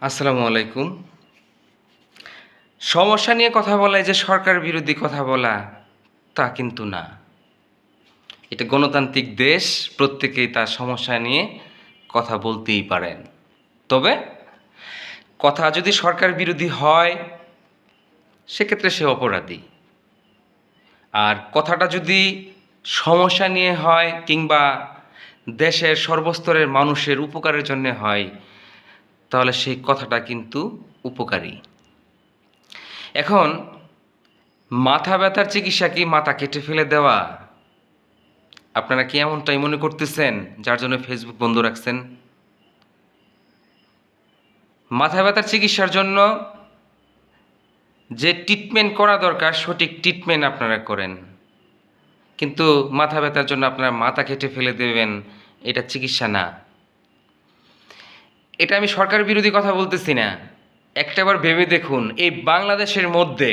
আসসালামু আলাইকুম। সমস্যা নিয়ে কথা বলা যে সরকার বিরোধী কথা বলা, তা কিন্তু না। এটা গণতান্ত্রিক দেশ, প্রত্যেকেই তার সমস্যা নিয়ে কথা বলতেই পারেন। তবে কথা যদি সরকার বিরোধী হয়, সেক্ষেত্রে সে অপরাধী। আর কথাটা যদি সমস্যা নিয়ে হয় কিংবা দেশের সর্বস্তরের মানুষের উপকারের জন্য হয় তাহলে সেই কথাটা কিন্তু উপকারী। এখন, মাথা ব্যথার চিকিৎসা কি মাথা কেটে ফেলে দেওয়া? আপনারা কি এমনটাই মনে করতেছেন, যার জন্য ফেসবুক বন্ধ রাখছেন? মাথা ব্যথার চিকিৎসার জন্য যে ট্রিটমেন্ট করা দরকার, সঠিক ট্রিটমেন্ট আপনারা করেন। কিন্তু মাথা ব্যথার জন্য আপনারা মাথা কেটে ফেলে দেবেন, এটা চিকিৎসা না। এটা আমি সরকার বিরোধী কথা বলতেছি না। একটাবার ভেবে দেখুন, এই বাংলাদেশের মধ্যে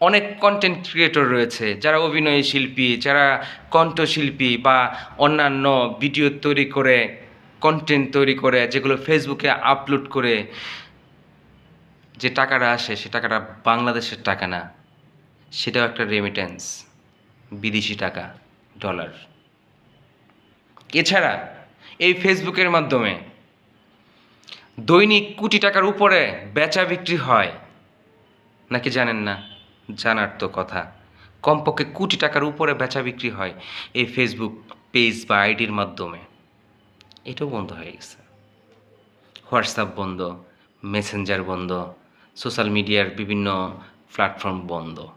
অনেক কন্টেন্ট ক্রিয়েটর রয়েছে, যারা অভিনয় শিল্পী, যারা কণ্ঠশিল্পী বা অন্যান্য ভিডিও তৈরি করে কন্টেন্ট তৈরি করে, যেগুলো ফেসবুকে আপলোড করে, যে টাকাটা আসে সে টাকাটা বাংলাদেশের টাকা না। সেটাও একটা রেমিটেন্স বিদেশি টাকা ডলার এছাড়া এই ফেসবুকের মাধ্যমে দৈনিক কোটি টাকার উপরে বেচা বিক্রি হয়। নাকি জানেন না? জানার তো কথা। কমপক্ষে কোটি টাকার উপরে বেচা বিক্রি হয় এই ফেসবুক পেজ বা আইডির মাধ্যমে। এটাও বন্ধ হয়ে গেছে। হোয়াটসঅ্যাপ বন্ধ মেসেঞ্জার বন্ধ সোশ্যাল মিডিয়ার বিভিন্ন প্ল্যাটফর্ম বন্ধ।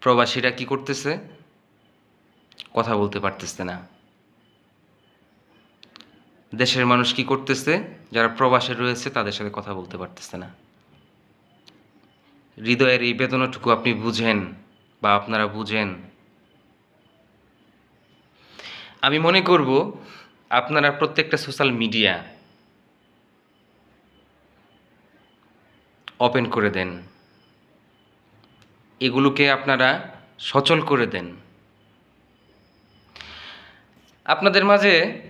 প্রবাসীরা কি করতেছে? কথা বলতে পারতেছে না। দেশের মানুষ কি করতেছে? যারা প্রবাসে রয়েছে, তাদের সাথে কথা বলতে পারতেছে না। হৃদয়ের এই বেদনাটুকু আপনি বুঝেন বা আপনারা বুঝেন। আমি মনে করব, আপনারা প্রত্যেকটা সোশ্যাল মিডিয়া ওপেন করে দেন। এগুলোকে আপনারা সচল করে দেন। আপনাদের মাঝে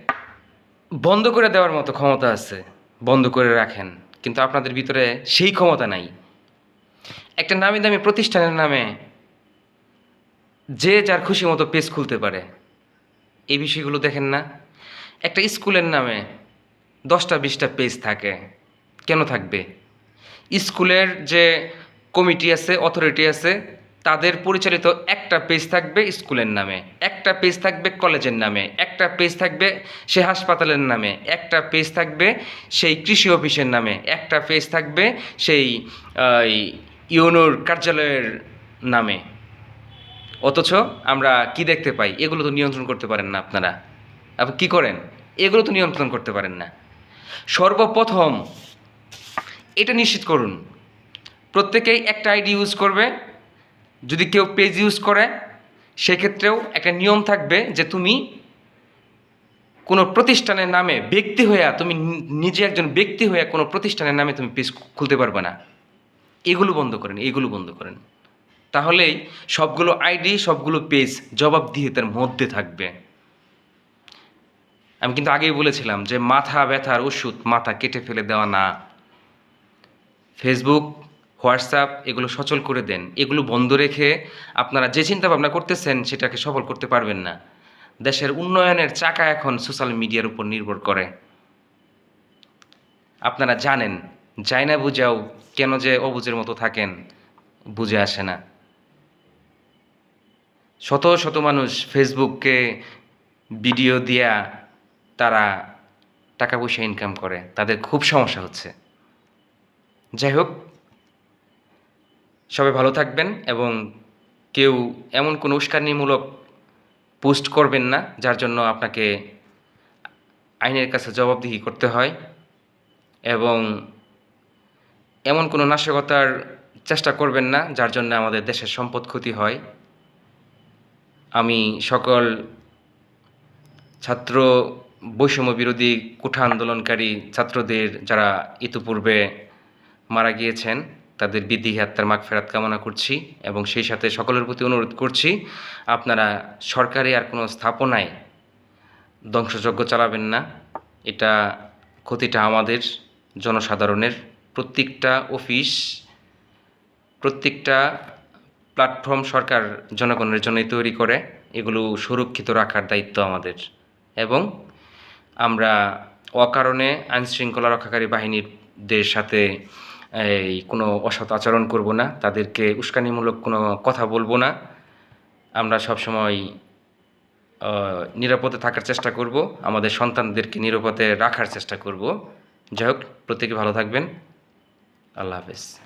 বন্ধ করে দেওয়ার মতো ক্ষমতা আছে, বন্ধ করে রাখেন, কিন্তু আপনাদের ভিতরে সেই ক্ষমতা নাই। একটা নামি দামি প্রতিষ্ঠানের নামে যে যার খুশি মতো পেজ খুলতে পারে, এই বিষয়গুলো দেখেন না? একটা স্কুলের নামে দশটা বিশটা পেজ থাকে, কেন থাকবে? স্কুলের যে কমিটি আছে, অথরিটি আছে তাদের পরিচালিত একটা পেজ থাকবে স্কুলের নামে, একটা পেজ থাকবে কলেজের নামে, একটা পেজ থাকবে সে হাসপাতালের নামে, একটা পেজ থাকবে সেই কৃষি অফিসের নামে, একটা পেজ থাকবে সেই ইউনোর কার্যালয়ের নামে। অথচ আমরা কি দেখতে পাই? এগুলো তো নিয়ন্ত্রণ করতে পারেন না আপনারা। আপনি কী করেন? এগুলো তো নিয়ন্ত্রণ করতে পারেন না। সর্বপ্রথম এটা নিশ্চিত করুন। প্রত্যেকেই একটা আইডি ইউজ করবে যদি কেউ পেজ ইউজ করে, সেক্ষেত্রেও একটা নিয়ম থাকবে যে তুমি কোনো প্রতিষ্ঠানের নামে ব্যক্তি হইয়া, তুমি নিজে একজন ব্যক্তি হইয়া কোনো প্রতিষ্ঠানের নামে তুমি পেজ খুলতে পারবে না। এগুলো বন্ধ করেন, এগুলো বন্ধ করেন। তাহলেই সবগুলো আইডি, সবগুলো পেজ জবাবদিহিতার মধ্যে থাকবে। আমি কিন্তু আগেই বলেছিলাম যে মাথা ব্যথার ওষুধ মাথা কেটে ফেলে দেওয়া না। ফেসবুক হোয়াটসঅ্যাপ এগুলো সচল করে দেন। এগুলো বন্ধ রেখে আপনারা যে চিন্তা ভাবনা করতেছেন সেটাকে সফল করতে পারবেন না। দেশের উন্নয়নের চাকা এখন সোশ্যাল মিডিয়ার উপর নির্ভর করে। আপনারা জানেন যাই না বুঝাও, কেন যে অবুঝের মতো থাকেন, বুঝে আসে না। শত শত মানুষ ফেসবুককে ভিডিও দিয়া তারা টাকা পয়সা ইনকাম করে, তাদের খুব সমস্যা হচ্ছে। যাই হোক সবাই ভালো থাকবেন এবং কেউ এমন কোনো উস্কানিমূলক পোস্ট করবেন না, যার জন্য আপনাকে আইনের কাছে জবাবদিহি করতে হয় এবং এমন কোনো নাশকতার চেষ্টা করবেন না, যার জন্য আমাদের দেশের সম্পদ ক্ষতি হয়। আমি সকল ছাত্র বৈষম্য বিরোধী কুঠা আন্দোলনকারী ছাত্রদের যারা ইতিপূর্বে মারা গিয়েছেন তাদের বিধি হত্যার মাগ ফেরাত কামনা করছি এবং সেই সাথে সকলের প্রতি অনুরোধ করছি, আপনারা সরকারি আর কোনো স্থাপনায় ধ্বংসযজ্ঞ চালাবেন না। এটা ক্ষতিটা আমাদের জনসাধারণের। প্রত্যেকটা অফিস, প্রত্যেকটা প্ল্যাটফর্ম সরকার জনগণের জন্যই তৈরি করে। এগুলো সুরক্ষিত রাখার দায়িত্ব আমাদের। এবং আমরা অকারণে আইনশৃঙ্খলা রক্ষাকারী বাহিনীদের সাথে এই কোনো অসৎ আচরণ করব না, তাদেরকে উস্কানিমূলক কোনো কথা বলব না। আমরা সবসময় নিরাপদে থাকার চেষ্টা করব, আমাদের সন্তানদেরকে নিরাপদে রাখার চেষ্টা করব। যাই হোক, প্রত্যেকে ভালো থাকবেন। আল্লাহ হাফেজ।